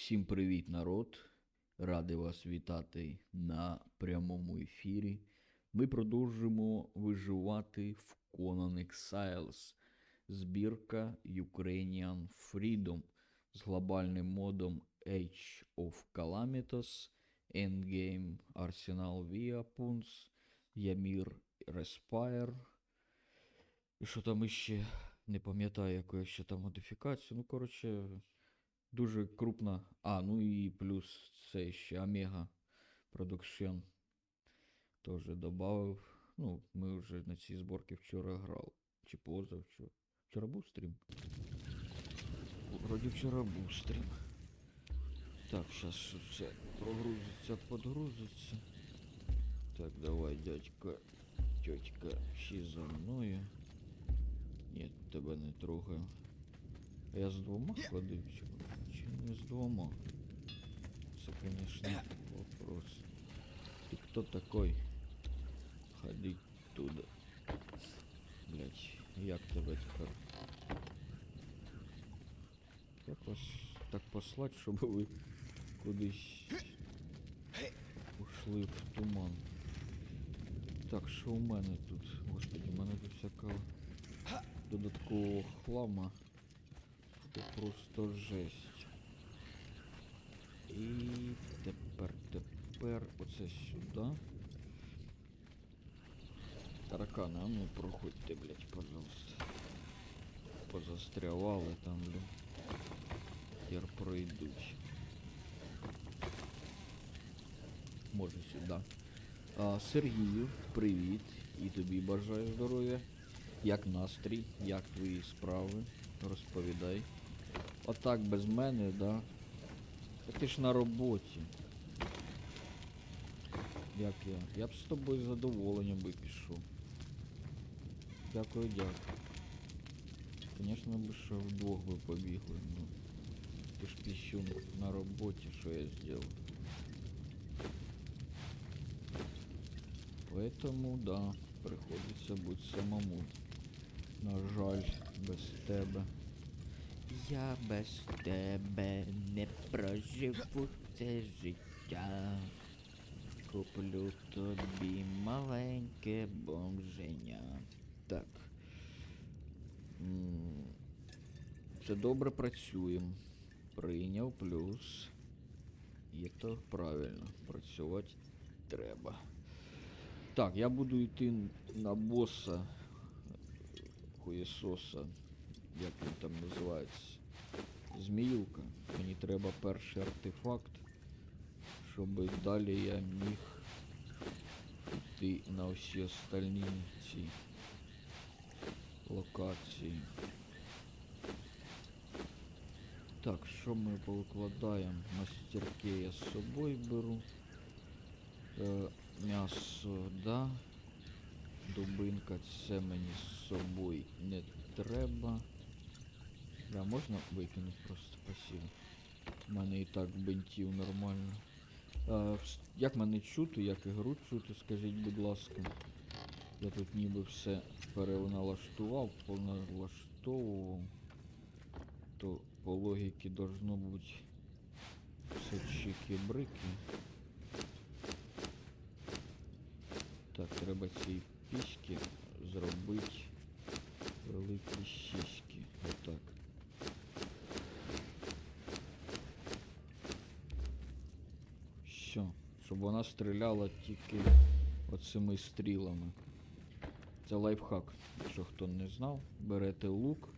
Всім привіт, народ! Радий вас вітати на прямому ефірі. Ми продовжуємо виживати в Conan Exiles. Збірка Ukrainian Freedom з глобальним модом Age of Calamitos, Endgame Arsenal Weapons, Ymir Respire. І що там іще? Не пам'ятаю, яку я ще там модифікацію. Ну, коротше, дуже крупна. А, ну і плюс це ще Омега Production. Теж додав. Ну, ми вже на цій зборці вчора грали. Чи позавчора. Вчора був стрім? Вроді вчора був стрім. Так, зараз все прогрузиться, подгрузиться. Так, давай, дядька, тьотька, всі за мною. Ні, тебе не трогаю. А я з двома ходив чи, чи не з двома? Це, конечно, вопрос. Ты кто такой? Ходить туда. Блять, як тебе тепер? Як вас так послать, щоб ви кудись ушли в туман? Так, що у мене тут? Господи, у мене тут всякого додаткового хлама. Це просто жесть. І тепер, тепер оце сюди. Таракани, а ну проходьте, блядь, пожалуйста. Позастрявали там, блядь. Тепер пройдуть. Може сюди. А, Сергію, привіт. І тобі бажаю здоров'я. Як настрій, як твої справи? Розповідай. Отак без мене, да? Та ти ж на роботі. Як я? Я б з тобою з задоволенням би пішов. Дякую, дякую. Звісно, би ще вдвох би побігли, ну. Ти ж піщун на роботі, що я зробив. Поэтому, да, приходиться бути самому. На жаль, без тебе. Я без тебе не проживу це життя. Куплю тобі маленьке бомженя. Так. Це добре працюємо. Прийняв плюс. І то правильно. Працювати треба. Так, я буду йти на боса хуєсоса, як він там називається. Зміюка. Мені треба перший артефакт, щоб далі я міг йти на всі остальні ці локації. Так, що ми повикладаємо? Мастерки я з собою беру. Е, м'ясо, да. Дубинка, це мені з собою не треба. Да, можна викинути просто спасибо. У мене і так бинтів нормально. А, як мене чути, як ігру чути, скажіть, будь ласка. Я тут ніби все переналаштував, поналаштовував. То по логіки должно бути все чики-брики. Так, треба ці піськи зробити великі сіськи. Отак. Все. Щоб вона стріляла тільки оцими стрілами. Це лайфхак. Якщо хто не знав, берете лук,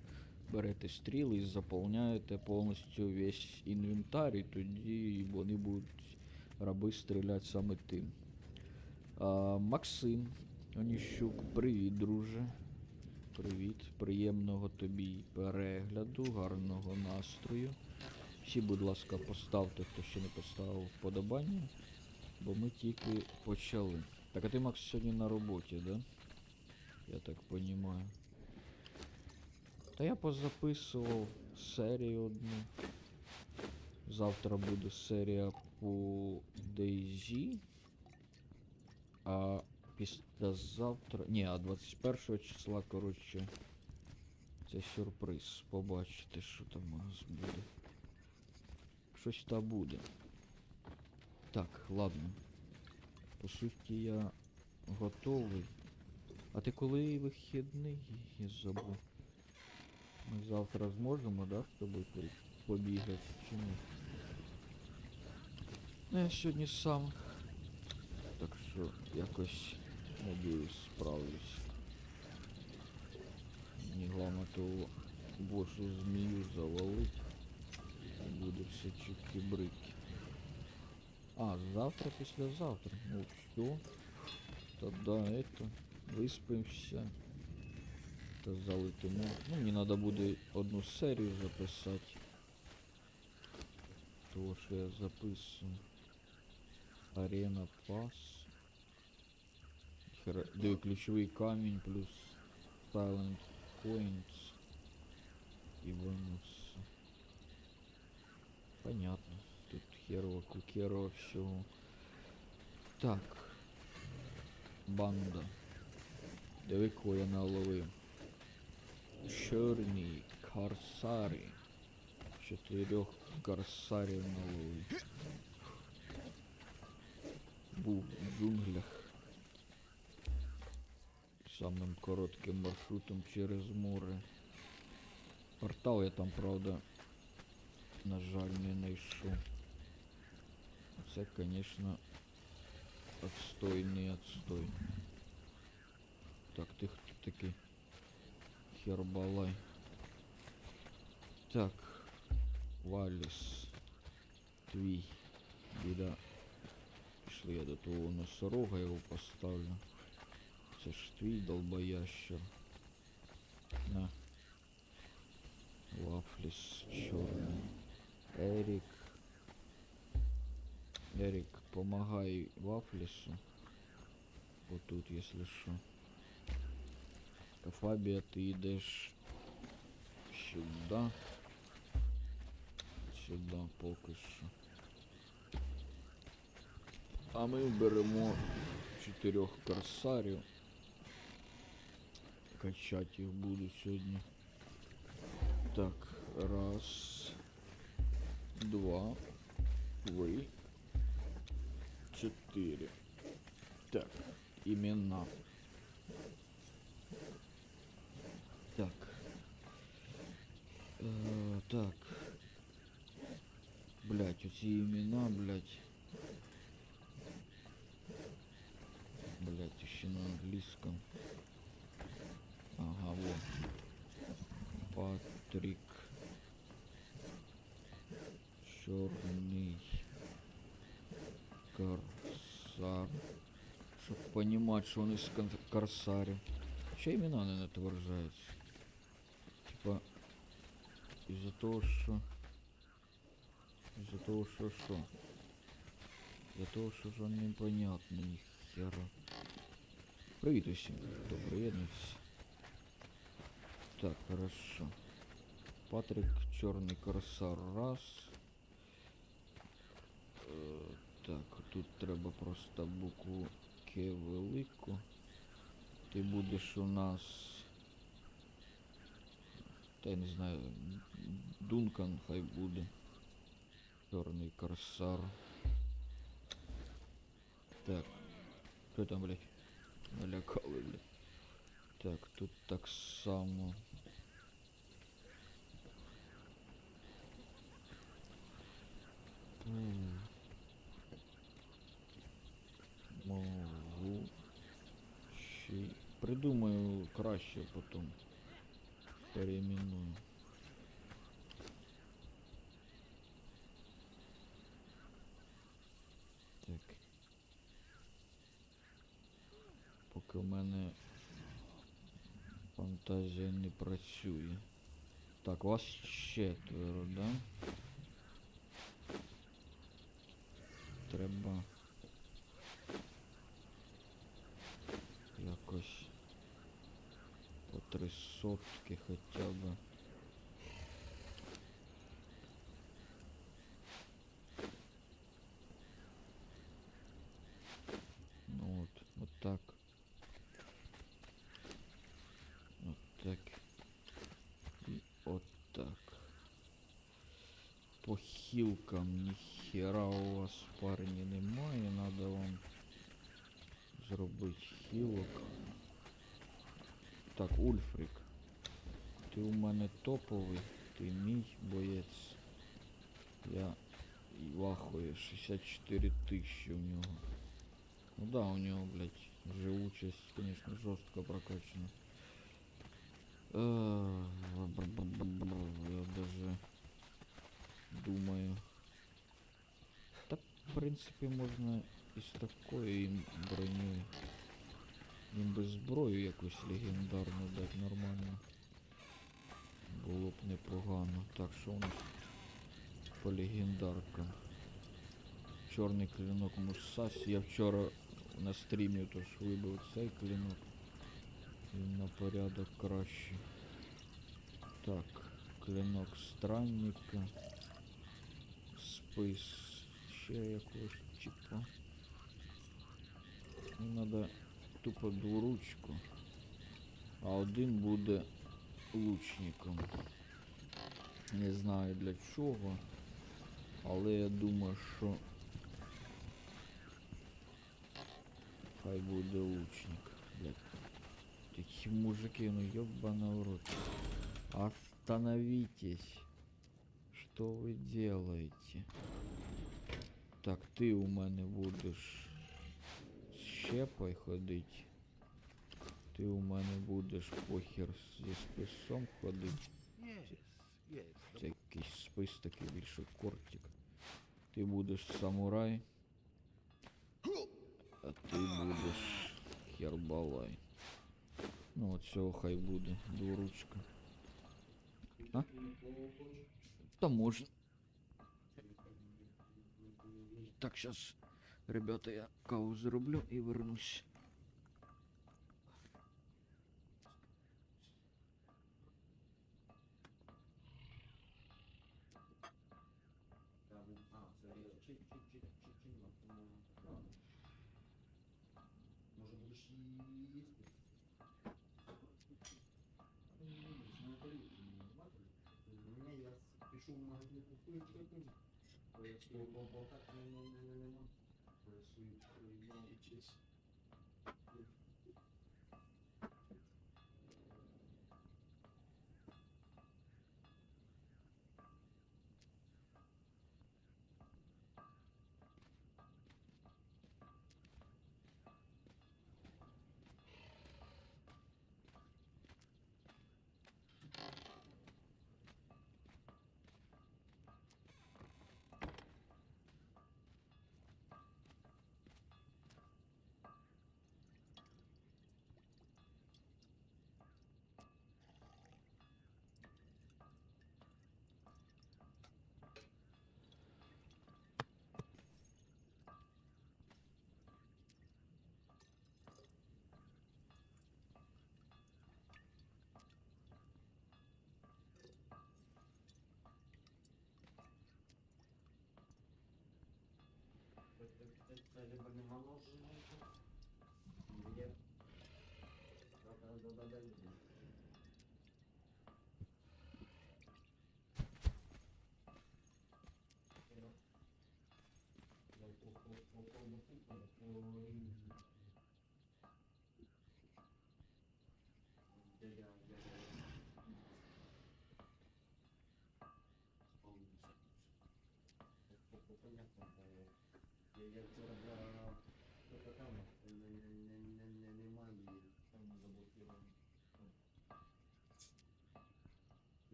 берете стріли і заповняєте повністю весь інвентар, і тоді вони будуть раби стріляти саме тим. А, Максим Оніщук, привіт, друже. Привіт, приємного тобі перегляду, гарного настрою. Всі, будь ласка, поставте, хто ще не поставив вподобання, бо ми тільки почали. Так, а ти, Макс, сьогодні на роботі, да? Я так розумію. Та я позаписував серію одну. Завтра буде серія по DayZ. А післязавтра. Ні, а 21 числа, коротше. Це сюрприз. Побачите, що там у нас буде. щось та буде. Так, ладно. По суті, я готовий. А ти коли вихідний? Я забув. Ми завтра зможемо, да, з тобою по- побігати чи ні? Ну, я сьогодні сам. Так що якось надіюсь справлюсь. Мені головне ту бошу змію завалить. І буде все чики-брики. А, завтра, післязавтра. Ну все. Тогда это. Виспимся. Та залетимо. Ну, мені треба буде одну серію записати. Того, що я записую. Арена пас. Хера... Диви, ключовий камінь плюс Silent Coins. І бонус. Понятно. Тут херова кукерова всього. Так. Банда. Диви, кого я наловив. Чорні корсари. Чотирьох корсарів наловив. Був в джунглях. Самим коротким маршрутом через море. Портал я там, правда, на жаль, не знайшов. Це, конечно, отстойний отстой. Так, ти хто такий? Хербалай. Так. Валіс. Твій. Біда. Пішли я до того носорога його поставлю. Це ж твій долбоящер. На. Вафліс чорний. Ерік. Эрик, помогай Вафлису. Вот тут, если что. Кафабия, ты идешь сюда. Сюда поки що. А мы беремо чотирьох корсарів. Качать их буду сегодня. Так, раз, два, ви. четыре Так, имена. Так. Э, так. Блять, эти имена, блять. Блять, еще на английском. Ага, вот. Патрик. Черный. Понимать, що вони з кон- корсарів. Ще імена не натверджаються. Типа. Із-за того, що. Із-за того, що що? Із-за того, що ж непонятно ні хера. Привіт усім, хто приєднався. Так, хорошо. Патрик, чорний корсар, раз. Е, так, тут треба просто букву К велику. Ти будеш у нас. Та я не знаю. Дункан хай буде. Чорний корсар. Так. Що там, блядь? Налякали, блядь. Так, тут так само. М. Можу. Придумаю краще потім. Переименую. Так. Поки в мене фантазія не працює. Так, у вас четверо, да? Треба сотки хоча б. Ну от, от так. От так. І от так. Похід. хілкам, ніхера у вас парні немає, надо вам зробити хілок. Так, Ульфрик. Ти у мене топовий, ти мій боєць. Я і вахую 64 тисячі у нього. Ну да, у нього, блядь, живучість, конечно, жорстко прокачана. Е, Я даже думаю. Так, в принципі, можна із такою їм бронею. Їм би зброю якусь легендарну дати нормально. Було б непогано. Так, що у нас по легендаркам? Чорний клинок Мусасі. Я вчора на стрімі тож вибив цей клинок. Він на порядок краще. Так, клинок странника. Спис ще якогось типа. Мені треба тупо двуручку. А один буде лучником. Не знаю для чого. Але я думаю, що хай буде лучник. Блядь. Такі мужики, ну ёбана в рот. Остановитесь. Что вы делаете? Так, ти у мене будеш з щепой ходить. Ти у мене будеш похер зі списом ходить. Yes, yes. Це якийсь спис такий більше кортик. Ти будеш самурай. А ти будеш хербалай. Ну от цього хай буде двуручка. А? Та можна. Так, сейчас, ребята, я каву зроблю і вернусь. Чи чи чи чи чи Може будеш її їсти? Ні, я пішов в магазин чекати. Поясню, бо так не нема. Поясню, я чись. Це либо не моложе, Я я вчора для Токатана не не не не немає там заблокировано.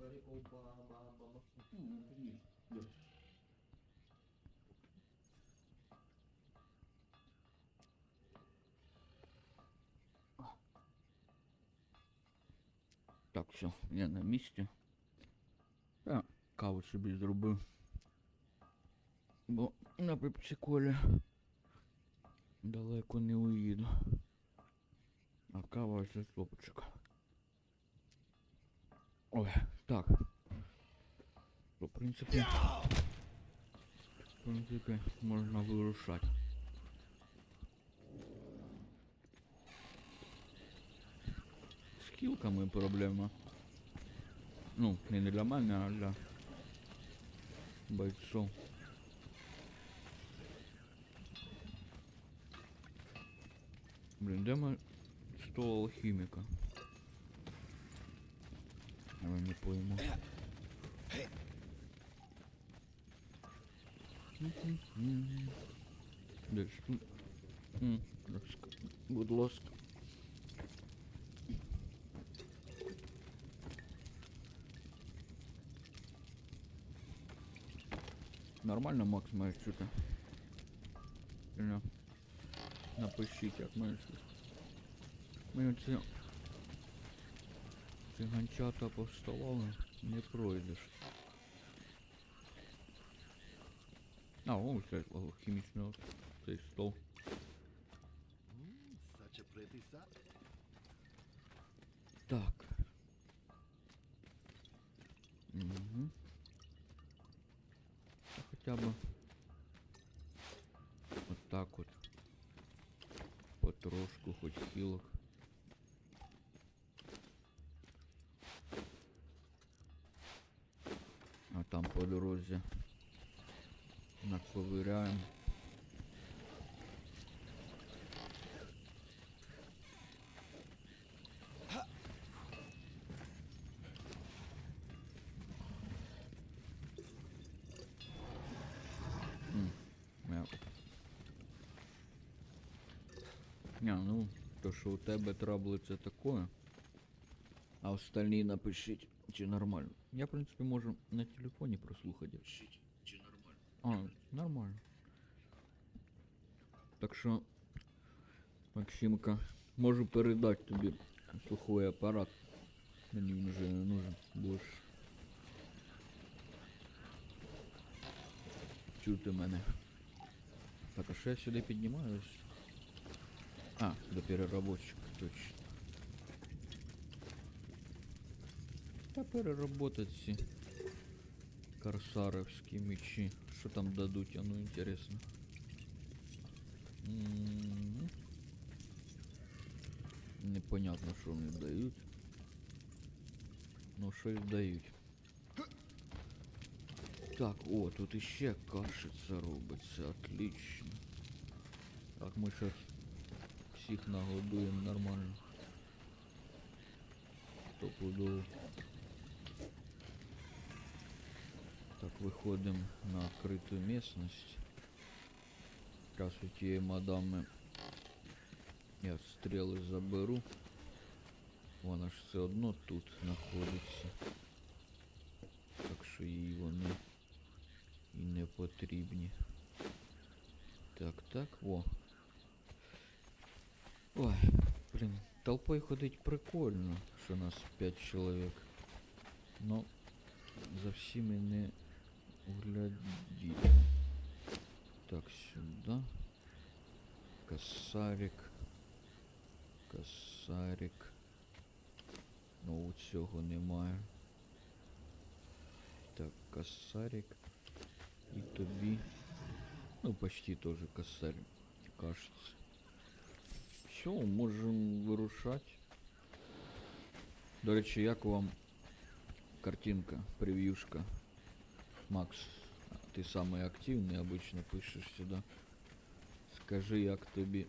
Бери оба ба Так, все, я на місці. Я каву собі зробив. Бо на пепсиколі далеко не уїду. А кава ще стопчик. Ой, так. В принципі. В принципі, можна вирушати. З кілками проблема. Ну, не для мене, а для бойцов. Блін, де ми з того алхіміка? Я не пойму. Мгм. Десь тут. М, розк- Будь ласка. Нормально Макс маєш чути? Чи ні? Напишіть, як маєш чути. Ми оці циганчата повставали, не пройдеш. А, о, це хімічний цей стол. Mm, such a pretty sight. Так. Угу. Хоча б от так от. Потрошку, хоч хілок. А там по дорозі наковиряємо. Не, ну, то, що у тебе трабли, це таке. А остальні напишіть, чи нормально. Я, в принципі, можу на телефоні прослухати. Чи нормально? А, нормально. Так що, Максимка, можу передати тобі слуховий апарат. Мені він вже не нужен. Будеш чути мене. Так, а що я сюди піднімаюсь? А, до переработчика, точно. Та переработать ці корсаровські мечі. Що там дадуть, а ну інтересно. М, Непонятно, що вони дають. Ну, щось дають. Так, о, тут іще кашиця робиться, отлично. Так, ми зараз всіх нагодуємо нормально. Стопудово. Так, выходим на открытую местность. Раз у тієї мадами я стріли заберу. Вона ж все одно тут знаходиться. Так що їй вони і не потрібні. Так, так, о. Ой, блін, толпою ходить прикольно, що нас 5 чоловік. Ну, за всіми не глядіть. Так, сюда. Косарик. Косарик. Ну, у цього немає. Так, косарик. І тобі. Ну, почти теж косарик. Кажется. Все, можемо вирушати. До речі, як вам картинка, превьюшка? Макс, ти самий активний, обично пишеш сюди. Скажи, як тобі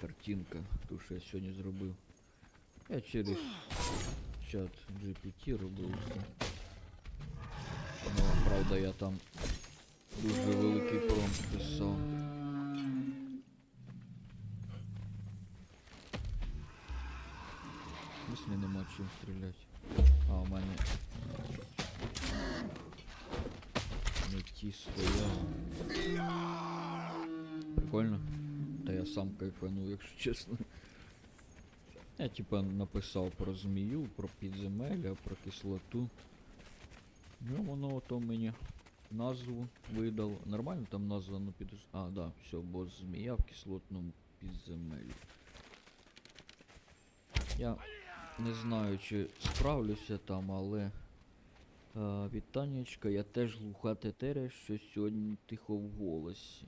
картинка, ту, що я сьогодні зробив. Я через чат GPT робив все. Ну, правда, я там дуже великий промпт писав. Чим стріляти. А, у мене не. Прикольно. Та я сам кайфанув, якщо чесно. Я типа написав про змію, про підземелля, про кислоту. Ну воно ото мені назву видало. Нормально там названо під. А, да, все, бо змія в кислотному підземеллі. Я не знаю, чи справлюся там, але. А, вітаннячка, я теж глуха тетеря, що сьогодні тихо в голосі.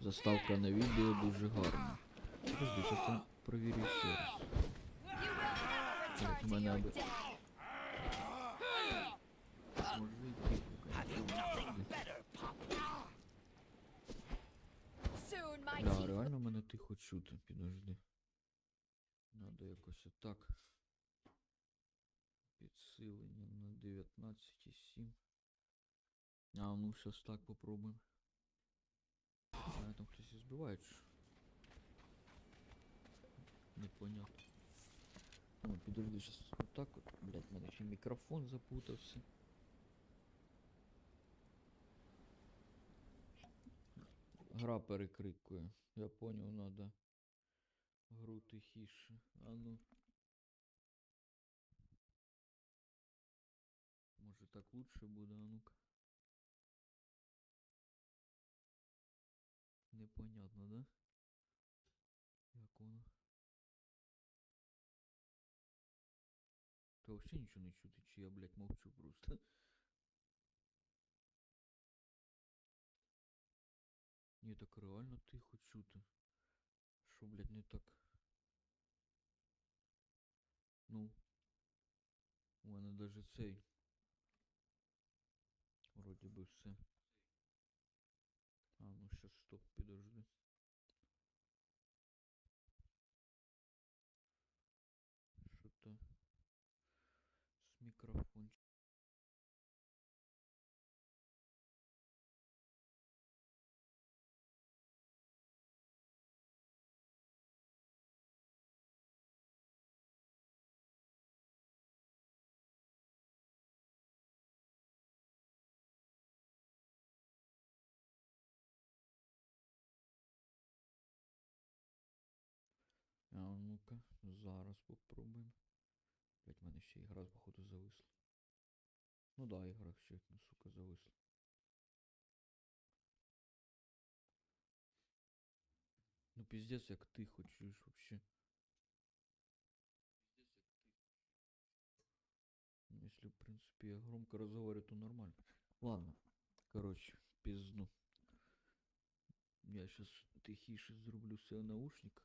Заставка на відео дуже гарна. Подожди, зараз я провірю ще раз. От мене аби... Да, реально мене тихо чути, підожди. Надо якось отак. Підсилення на 19,7. А, ну щас так попробуємо. А, там хтось і збиває, чи що? Непонятно. Ну, підожди, щас отак от. Блять, в мене ще мікрофон запутався. Гра перекрикує. Я поняв, надо гру тихіше. А ну. Так лучше буде, а ну-ка. Непонятно, да? Як воно? Та вообще нічого не чути, чи я, блядь, мовчу просто. Ні, так реально тихо чути. Що, блядь, не так? Ну. У мене даже цей. Ну-ка, зараз попробуємо. Блять, в мене ще ігра походу зависла. Ну да, ігра ще, ну, сука, зависла. Ну пиздец, як тихо чуєш вообще. Ну, Если, в принципе, я громко разговариваю, то нормально. Ладно, короче, пизду. Я сейчас тихіше зроблю себе наушник.